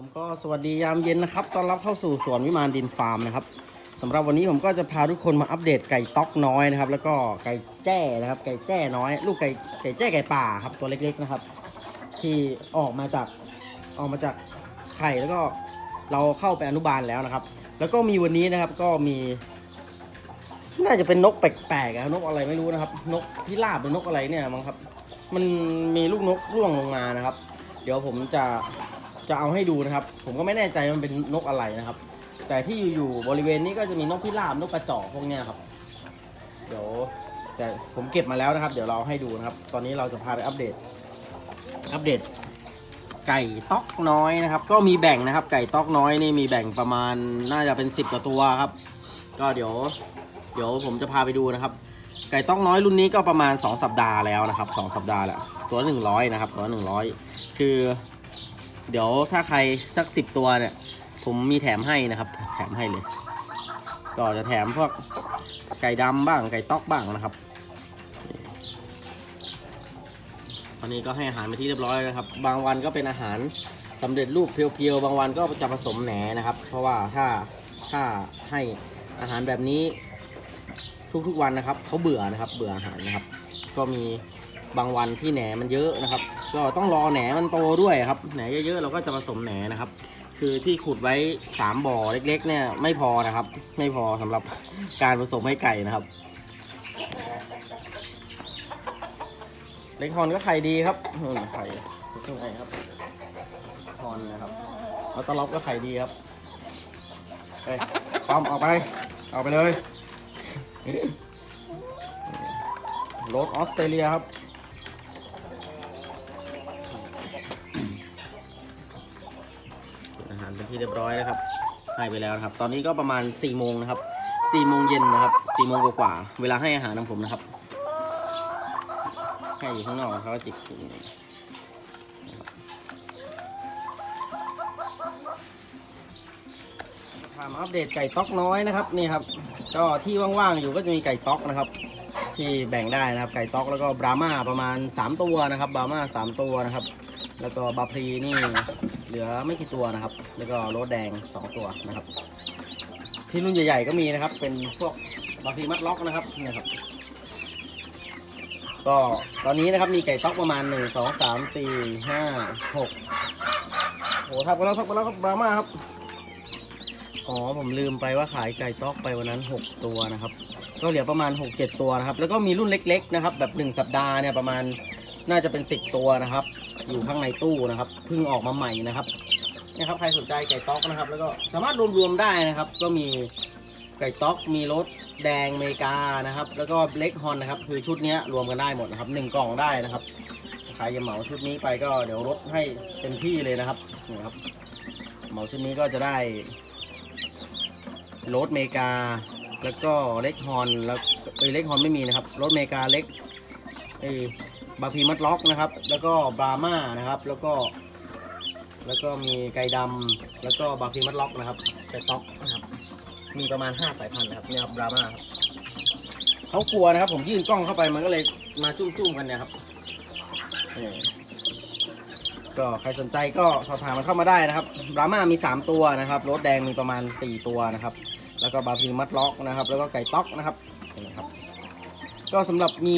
ผมก็สวัสดียามเย็นนะครับต้อนรับเข้าสู่สวนวิมานดินฟาร์มนะครับสำหรับวันนี้ผมก็จะพาทุกคนมาอัปเดตไก่ต๊อกน้อยนะครับ แล้วก็ไก่แจ้นะครับ ไก่แจ้น้อย ลูกไก่ไก่แจ้ไก่ป่าครับตัวเล็กๆนะครับ ที่ออกมาจากออกมาจากไข่แล้วก็เราเข้าไปอนุบาลแล้วนะครับ แล้วก็มีวันนี้นะครับก็มีน่าจะเป็นนกแปลกๆอะนกอะไรไม่รู้นะครับ นกพิราบหรือนกอะไรเนี่ยมั้งครับ มันมีลูกนกร่วงลงมานะครับ เดี๋ยวผมจะ จะเอาให้ดูนะครับ ผมก็ไม่แน่ใจมันเป็นนกอะไรนะครับ แต่ที่อยู่ๆบริเวณนี้ก็จะมีนกพิราบนกกระจอกพวกเนี้ยครับ เดี๋ยวแต่ผมเก็บมาแล้วนะครับ เดี๋ยวเราให้ดูนะครับ ตอนนี้เราจะพาไปอัปเดต อัปเดต ไก่ต๊อกน้อยนะครับ ก็มีแบ่งนะครับ ไก่ต๊อกน้อยนี่มีแบ่งประมาณน่าจะเป็น10กว่าตัวครับ ก็เดี๋ยว เดี๋ยวผมจะพาไปดูนะครับ ไก่ต้องน้อยรุ่นนี้ก็ประมาณ 2 สัปดาห์แล้วนะครับ 2 สัปดาห์แล้วตัวละ100นะครับ ตัวละ100คือ เดี๋ยวถ้าใครสักสิบตัวเนี่ย ผมมีแถมให้นะครับ แถมให้เลย ก็จะแถมพวกไก่ดำบ้างไก่ต๊อกบ้างนะครับตอนนี้ก็ให้อาหารไปที่เรียบร้อยแล้วนะครับ บางวันก็เป็นอาหารสำเร็จรูปเพียวๆ บางวันก็จะผสมแหนนะครับ เพราะว่าถ้าถ้าให้อาหารแบบนี้ทุกๆวันนะครับเขาเบื่อนะครับ เบื่ออาหารนะครับ ก็มี บางวันที่แหนมันเยอะนะครับ ก็ต้องรอแหนมันโตด้วยครับแหนเยอะๆเราก็จะผสมแหนนะครับ คือที่ขุดไว้สามบ่อเล็ก ๆ เนี่ยไม่พอนะครับ ไม่พอสำหรับการผสมให้ไก่นะครับเล็กฮอนก็ไข่ดีครับไข่ข้างในครับฮอนนะครับแล้วตะล็อบก็ไข่ดีครับเอ้ยพร้อมเอาไปเอาไปเลยรถออสเตรเลียครับ อาหารเป็น ที่เรียบร้อยนะครับให้ไปแล้วนะครับ ตอนนี้ก็ประมาณ4ี่โมงนะครับ4ี่โมงเย็นนะครับ4ี่โมงกว่าๆเวลาให้อาหารของผมนะครับให้อยู่ข้างนอกเขาก็จิกกินพามอัปเดตไก่ต๊อกน้อยนะครับนี่ครับ ก็ที่ว่างๆอยู่ก็จะมีไก่ต๊อกนะครับ ที่แบ่งได้นะครับไก่ต๊อกแล้วก็บราม่าประมาณ 3 ตัวนะครับบราม่าสามตัวนะครับ แล้วก็บาพลีนี่เหลือไม่กี่ตัวนะครับ แล้วก็โรสแดง 2 ตัวนะครับ ที่รุ่นใหญ่ ๆ ก็มีนะครับ เป็นพวกบาพลีมัดล็อกนะครับเนี่ยครับ ก็ตอนนี้นะครับมีไก่ต๊อกประมาณ 1 2 3 4 5 6โอ้ทับกันแล้วทับกันแล้วครับบรามาครับอ๋อผมลืมไปว่าขายไก่ต๊อกไปวันนั้น 6 ตัวนะครับ ก็เหลือประมาณ 6-7 ตัวนะครับ แล้วก็มีรุ่นเล็ก ๆ นะครับ แบบ 1 สัปดาห์เนี่ยประมาณน่าจะเป็น 10 ตัวนะครับ อยู่ข้างในตู้นะครับเพิ่งออกมาใหม่นะครับ นี่ยครับใครสนใจไก่ต๊อกนะครับ แล้วก็สามารถรวมๆได้นะครับ ก็มีไก่ต๊อกมีรสแดงเมกานะครับ แล้วก็เบล็กฮอนนะครับ คือชุดนี้รวมกันได้หมดนะครับหนึ่งกล่องได้นะครับใครจะเหมาชุดนี้ไปก็เดี๋ยวลดให้เต็มที่เลยนะครับนี่ครับเหมาชุดนี้ก็จะได้รถเมกา แล้วก็เล็กฮอนแล้วเอ้ยเล็กฮอนไม่มีนะครับรถเมกาเล็กเอ้บาพีมัดล็อกนะครับ แล้วก็บราม่านะครับ แล้วก็ แล้วก็มีไก่ดำแล้วก็บาร์พีมัดล็อกนะครับไก่ต๊อกนะครับ มีประมาณ 5 สายพันธุ์นะครับเนี่ยครับบราม่าครับเขากลัวนะครับ ผมยื่นกล้องเข้าไปมันก็เลยมาจุ้มๆกันเนี่ยครับนี่ก็ใครสนใจก็สอบถามมันเข้ามาได้นะครับบราม่ามี 3 ตัวนะครับรถแดงมีประมาณ 4 ตัวนะครับ แล้วก็บาพีมัดล็อกนะครับ แล้วก็ไก่ต๊อกนะครับนี่นะครับ ก็สำหรับมี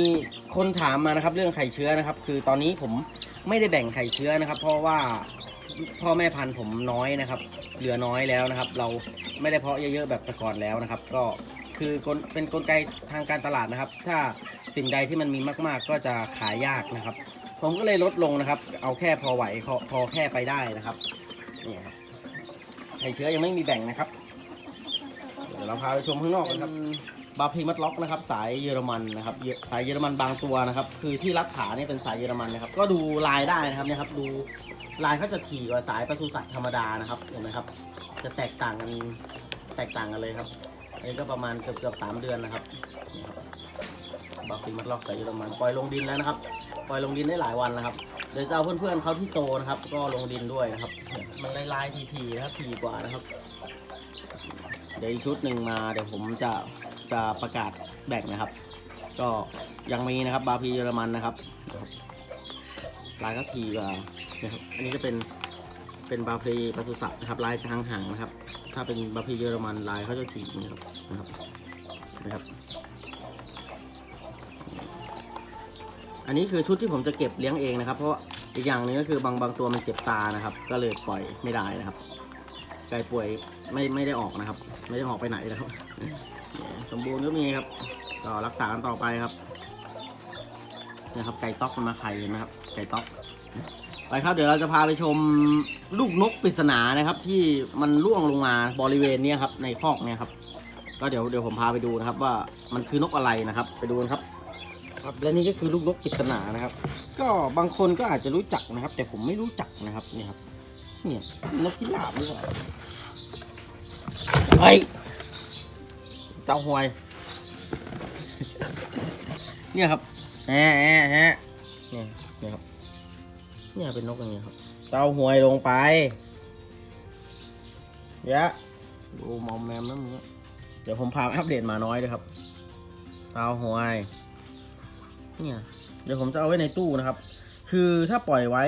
คนถามมานะครับ เรื่องไข่เชื้อนะครับ คือตอนนี้ผมไม่ได้แบ่งไข่เชื้อนะครับ เพราะว่า พ่อแม่พันธุ์ผมน้อยนะครับ เหลือน้อยแล้วนะครับ เราไม่ได้เพาะเยอะๆแบบแต่ก่อนแล้วนะครับ ก็คือเป็นกลไกทางการตลาดนะครับ ถ้าสิ่งใดที่มันมีมากๆ ก็จะขายยากนะครับ ผมก็เลยลดลงนะครับ เอาแค่พอไหวพอพอแค่ไปได้นะครับนี่ครับไข่เชื้อยังไม่มีแบ่งนะครับ เดี๋ยวเราพาไปชมข้างนอกกันครับ บาพีมัดล็อกนะครับ สายเยอรมันนะครับสายเยอรมันบางตัวนะครับ คือที่รัดขาเนี่ยเป็นสายเยอรมันนะครับ ก็ดูลายได้นะครับเนี่ยครับดูลายเขาจะถี่กว่าสายปศุสัตว์ธรรมดานะครับเห็นไหมครับ จะแตกต่างกันแตกต่างกันเลยครับอันนี้ก็ประมาณเกือบเกือบสามเดือนนะครับนี่ครับาพีมัดล็อกสายเยอรมันปล่อยลงดินแล้วนะครับ ปล่อยลงดินได้หลายวันนะครับเดี๋ยวจะเอาเพื่อนๆเขาที่โตนะครับ ก็ลงดินด้วยนะครับ มันลายๆทีๆนะครับทีกว่านะครับ เดี๋ยวอีกชุดหนึ่งมาเดี๋ยวผมจะ จะประกาศแบ่งนะครับ ก็ยังมีนะครับบาพีเยอรมันนะครับลายก็ทีกว่านะครับอันนี้จะเป็นเป็นบาพีปศุสัตว์นะครับ ลายทางห่างนะครับ ถ้าเป็นบาพีเยอรมันลายเขาจะขีนะครับนะครับนะครับ อันนี้คือชุดที่ผมจะเก็บเลี้ยงเองนะครับ เพราะอีกอย่างหนึงก็คือบางบางตัวมันเจ็บตานะครับ ก็เลยปล่อยไม่ได้นะครับไก่ป่วยไม่ไม่ได้ออกนะครับ ไม่ได้ออกไปไหนนะครับ สมบูรณ์ก็มีครับก็รักษากันต่อไปครับนะครับไก่ต๊อกมันมาไข่เห็นไหมครับไก่ต๊อก ไปครับเดี๋ยวเราจะพาไปชมลูกนกปริศนานะครับ ที่มันร่วงลงมาบริเวณเนี้ยครับในคอกเนี่ยครับ ก็เดี๋ยวเดี๋ยวผมพาไปดูนะครับ ว่ามันคือนกอะไรนะครับ ไปดูกันครับ ครับและนี่ก็คือลูกนกปริศนานะครับ ก็บางคนก็อาจจะรู้จักนะครับ แต่ผมไม่รู้จักนะครับนี่ครับเนี่ยนกพิราบหรือเปล่าเฮ้ย เจ้าหวย เนี่ยครับแฮะแฮะแฮะเนี่ยเนี่ยครับ เนี่ยเป็นนกอย่างเงี้ยครับ เต้าหวยลงไปเดี๋ยวดูมอมแมมแล้วมึงเดี๋ยวผมพาอัปเดตหมาน้อยด้วยครับ เต้าหวย เนี่ย เดี๋ยวผมจะเอาไว้ในตู้นะครับ คือถ้าปล่อยไว้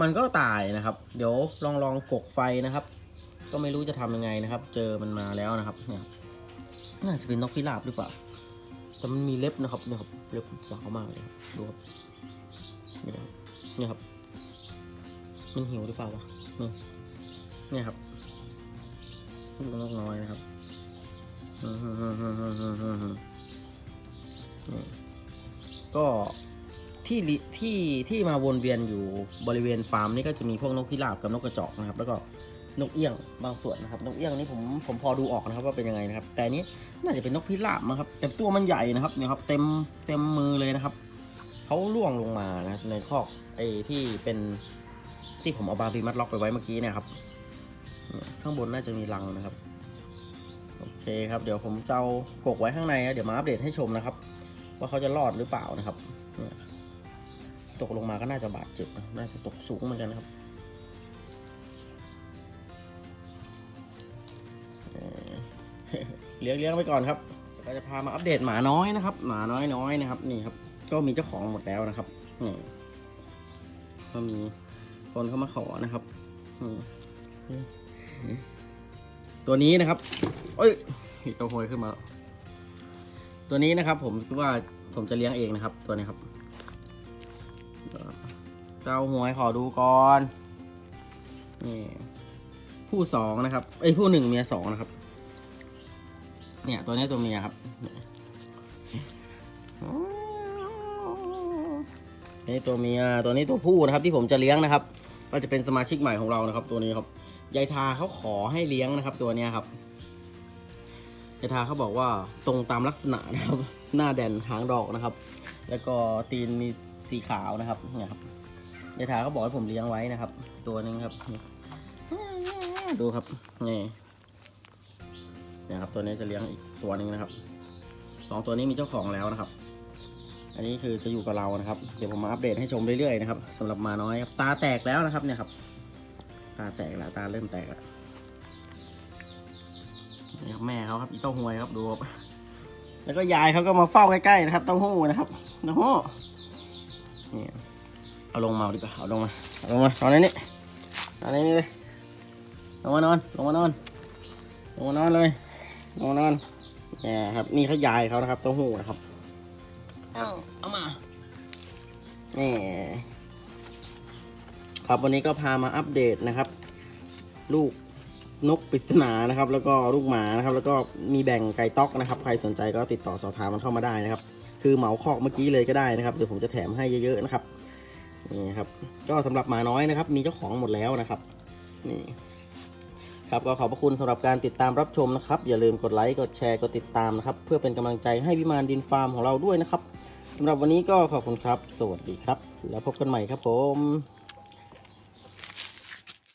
มันก็ตายนะครับ เดี๋ยวลองลองกกไฟนะครับ ก็ไม่รู้จะทำยังไงนะครับ เจอมันมาแล้วนะครับเนี่ย น่าจะเป็นนกพิราบหรือเปล่า แต่มันมีเล็บนะครับเนี่ยครับเล็บยาวมากเลยดูครับนี่นะนี่ครับ มันหิวหรือเปล่าวะนี่นี่ครับนกน้อยนะครับก็ที่ที่ที่มาวนเวียนอยู่บริเวณฟาร์มนี่ก็จะมีพวกนกพิราบกับนกกระจอกนะครับ แล้วก็ นกเอี้ยงบางส่วนนะครับนกเอี้ยงนี่ผมผมพอดูออกนะครับว่าเป็นยังไงนะครับ แต่นี้น่าจะเป็นนกพิราบมั้งครับ แต่ตัวมันใหญ่นะครับเนี่ยครับเต็มเต็มมือเลยนะครับเขาล่วงลงมานะในคอกไอ้ที่เป็นที่ผมเอาบาร์บีมัดล็อกไปไว้เมื่อกี้นะครับข้างบนน่าจะมีรังนะครับโอเคครับเดี๋ยวผมจะเอากกไว้ข้างในนะเดี๋ยวมาอัปเดตให้ชมนะครับ ว่าเขาจะรอดหรือเปล่านะครับเนี่ยตกลงมาก็น่าจะบาดเจ็บนะน่าจะตกสูงเหมือนกันนะครับ เลี้ยงเลี้ยงไปก่อนครับเดี๋ยวก็จะพามาอัปเดตหมาน้อยนะครับ หมาน้อยน้อยนะครับ นี่ครับ ก็มีเจ้าของหมดแล้วนะครับนี่ก็มีคนเข้ามาขอนะครับตัวนี้นะครับเอ้ยเจ้าโหยขึ้นมา ตัวนี้นะครับ ผมคิดว่าผมจะเลี้ยงเองนะครับ ตัวนี้ครับเจ้าหวยขอดูก่อนนี่ผู้สองนะครับ เอ้ยผู้หนึ่งเมียสองนะครับ เนี่ย ตัวนี้ตัวเมียครับนี่ตัวเมียตัวนี้ตัวผู้นะครับ ที่ผมจะเลี้ยงนะครับ ก็จะเป็นสมาชิกใหม่ของเรานะครับ ตัวนี้ครับยายทาเขาขอให้เลี้ยงนะครับ ตัวเนี้ยครับยายทาเขาบอกว่าตรงตามลักษณะนะครับ หน้าแดนหางดอกนะครับ แล้วก็ตีนมีสีขาวนะครับเนี่ยครับยายทาเขาบอกให้ผมเลี้ยงไว้นะครับ ตัวนึงครับ ดูครับนี่ นี่ยครับ ตัวนี้จะเลี้ยงอีกตัวหนึ่งนะครับสองตัวนี้มีเจ้าของแล้วนะครับ อันนี้คือจะอยู่กับเรานะครับ เดี๋ยวผมมาอัปเดตให้ชมเรื่อยๆนะครับสำหรับมาน้อยครับตาแตกแล้วนะครับเนี่ยครับ ตาแตกแล้วตาเริ่มแตกแล้วนี่ครับแม่เขาครับอีเต้าหวยครับดูครับแล้วก็ยายเขาก็มาเฝ้าใกล้ๆนะครับเต้าหู้นะครับเต้าหู้นี่เอาลงมาดีกว่าเอาลงมาเอาลงมาตอนนี้นี่ตอนนี้นี่เลยลงมานอนลงมานอนลงมานอนเลย ลงมานอนเนี่ยครับ นี่เขายายเขานะครับเต้าหู้นะครับเอาเอามานี่ครับวันนี้ก็พามาอัปเดตนะครับ ลูกนกปริศนานะครับ แล้วก็ลูกหมานะครับ แล้วก็มีแบ่งไก่ต๊อกนะครับ ใครสนใจก็ติดต่อสอบถามมันเข้ามาได้นะครับ คือเหมาคอกเมื่อกี้เลยก็ได้นะครับเดี๋ยวผมจะแถมให้เยอะๆนะครับนี่ครับ ก็สำหรับหมาน้อยนะครับ มีเจ้าของหมดแล้วนะครับนี่ ครับก็ขอบพระคุณสำหรับการติดตามรับชมนะครับ อย่าลืมกดไลค์กดแชร์กดติดตามนะครับ เพื่อเป็นกำลังใจให้วิมานดินฟาร์มของเราด้วยนะครับสำหรับวันนี้ก็ขอบคุณครับ สวัสดีครับ แล้วพบกันใหม่ครับผม